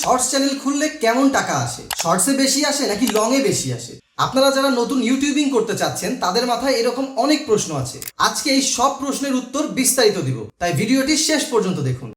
Shorts channel খুললে কেমন টাকা আসে? শর্টসে বেশি আসে নাকি লং এ বেশি আসে? আপনারা যারা নতুন ইউটিউবিং করতে চাচ্ছেন, তাদের মাথায় এরকম অনেক প্রশ্ন আছে। আজকে এই সব প্রশ্নের উত্তর বিস্তারিত দিব। তাই ভিডিওটি শেষ পর্যন্ত দেখুন।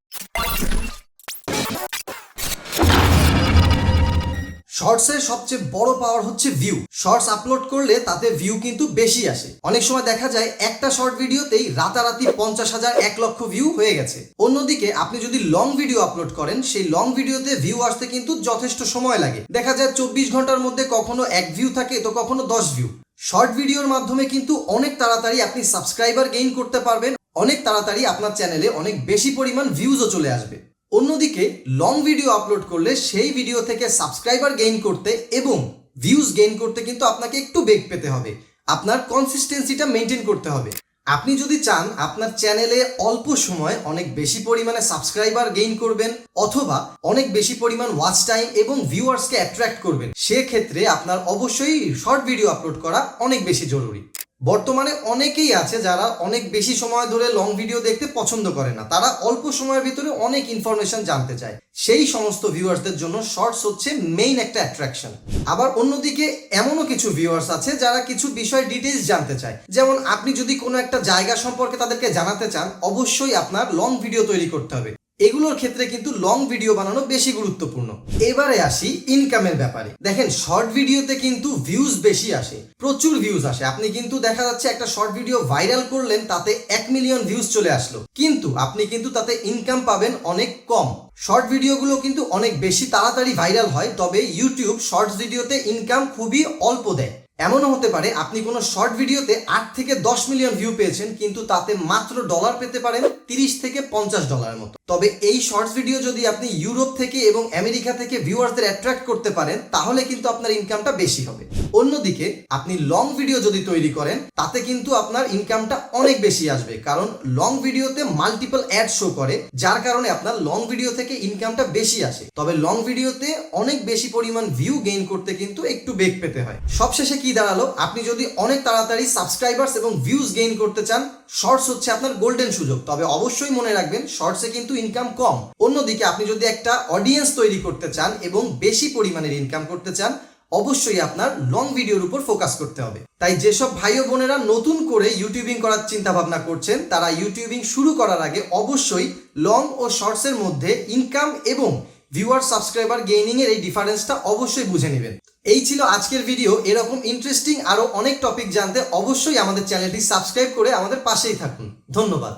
শর্টসের সবচেয়ে বড় পাওয়ার হচ্ছে ভিউ শর্টস আপলোড করলে তাতে ভিউ কিন্তু বেশি আসে। অনেক সময় দেখা যায় একটা শর্ট ভিডিওতেই রাতারাতি পঞ্চাশ হাজার এক লক্ষ ভিউ হয়ে গেছে। অন্যদিকে আপনি যদি লং ভিডিও আপলোড করেন, সেই লং ভিডিওতে ভিউ আসতে কিন্তু যথেষ্ট সময় লাগে। দেখা যায় চব্বিশ ঘণ্টার মধ্যে কখনো এক ভিউ থাকে, তো কখনো দশ ভিউ শর্ট ভিডিওর মাধ্যমে কিন্তু অনেক তাড়াতাড়ি আপনি সাবস্ক্রাইবার গেইন করতে পারবেন। অনেক তাড়াতাড়ি আপনার চ্যানেলে অনেক বেশি পরিমাণ ভিউজও চলে আসবে। অন্যদিকে লং ভিডিও আপলোড করলে সেই ভিডিও থেকে সাবস্ক্রাইবার গেইন করতে এবং ভিউজ গেইন করতে কিন্তু আপনাকে একটু বেগ পেতে হবে। আপনার কনসিস্টেন্সিটা মেনটেন করতে হবে। আপনি যদি চান আপনার চ্যানেলে অল্প সময় অনেক বেশি পরিমাণে সাবস্ক্রাইবার গেইন করবেন অথবা অনেক বেশি পরিমাণ ওয়াচ টাইম এবং ভিউয়ার্সকে অ্যাট্রাক্ট করবেন, সেক্ষেত্রে আপনার অবশ্যই শর্ট ভিডিও আপলোড করা অনেক বেশি জরুরি। বর্তমানে অনেকেই আছে যারা অনেক বেশি সময় ধরে লং ভিডিও দেখতে পছন্দ করে না। তারা অল্প সময়ের ভিতরে অনেক ইনফরমেশন জানতে চায়। সেই সমস্ত ভিউয়ার্সদের জন্য শর্টস হচ্ছে মেইন একটা অ্যাট্রাকশন আবার অন্যদিকে এমনও কিছু ভিউয়ার্স আছে যারা কিছু বিষয় ডিটেলস জানতে চায়। যেমন আপনি যদি কোনো একটা জায়গা সম্পর্কে তাদেরকে জানাতে চান, অবশ্যই আপনার লং ভিডিও তৈরি করতে হবে। এগুলোর ক্ষেত্রে কিন্তু লং ভিডিও বানানো বেশি গুরুত্বপূর্ণ। এবারে আসি ইনকামের ব্যাপারে। দেখেন শর্ট ভিডিওতে কিন্তু ভিউজ বেশি আসে, প্রচুর ভিউজ আসে। আপনি কিন্তু দেখা যাচ্ছে একটা শর্ট ভিডিও ভাইরাল করলেন, তাতে এক মিলিয়ন ভিউজ চলে আসলো। কিন্তু আপনি কিন্তু তাতে ইনকাম পাবেন অনেক কম। শর্ট ভিডিওগুলো কিন্তু অনেক বেশি তাড়াতাড়ি ভাইরাল হয়, তবে ইউটিউব শর্টস ভিডিওতে ইনকাম খুবই অল্প দেয়। এমনও হতে পারে, আপনি কোনো শর্ট ভিডিওতে আট থেকে দশ মিলিয়ন ভিউ পেয়েছেন, কিন্তু তাতে মাত্র ডলার পেতে পারেন তিরিশ থেকে পঞ্চাশ ডলারের মতো। তবে এই শর্টস ভিডিও যদি আপনি ইউরোপ থেকে এবং আমেরিকা থেকে ভিউয়ারদের অ্যাট্রাক্ট করতে পারেন, তাহলে কিন্তু আপনার ইনকামটা বেশি হবে। অন্যদিকে, আপনি লং ভিডিও যদি তৈরি করেন, তাতে কিন্তু আপনার ইনকামটা অনেক বেশি আসবে। কারণ লং ভিডিওতে মাল্টিপল অ্যাড শো করে, যার কারণে আপনার লং ভিডিও থেকে ইনকামটা বেশি আসে। তবে লং ভিডিওতে অনেক বেশি পরিমাণ ভিউ গেইন করতে কিন্তু একটু বেগ পেতে হয়। সবশেষে কি দাঁড়াল? আপনি যদি অনেক তাড়াতাড়ি সাবস্ক্রাইবার্স এবং ভিউজ গেইন করতে চান শর্টস হচ্ছে আপনার গোল্ডেন সুযোগ। তবে অবশ্যই মনে রাখবেন শর্টসে কিন্তু ইনকাম কম। অন্যদিকে আপনি যদি একটা অডিয়েন্স তৈরি করতে চান এবং বেশি পরিমাণের ইনকাম করতে চান, অবশ্যই আপনার লং ভিডিওর উপর ফোকাস করতে হবে। তাই যেসব ভাই ও বোনেরা নতুন করে ইউটিউবিং করার চিন্তা ভাবনা করছেন, তারা ইউটিউবিং শুরু করার আগে অবশ্যই লং ও শর্টসের মধ্যে ইনকাম এবং ভিউয়ার সাবস্ক্রাইবার গেইনিং এর এই ডিফারেন্সটা অবশ্যই বুঝে নেবেন। এই ছিল আজকের ভিডিও এরকম ইন্টারেস্টিং আরও অনেক টপিক জানতে অবশ্যই আমাদের চ্যানেলটি সাবস্ক্রাইব করে আমাদের পাশেই থাকুন। ধন্যবাদ।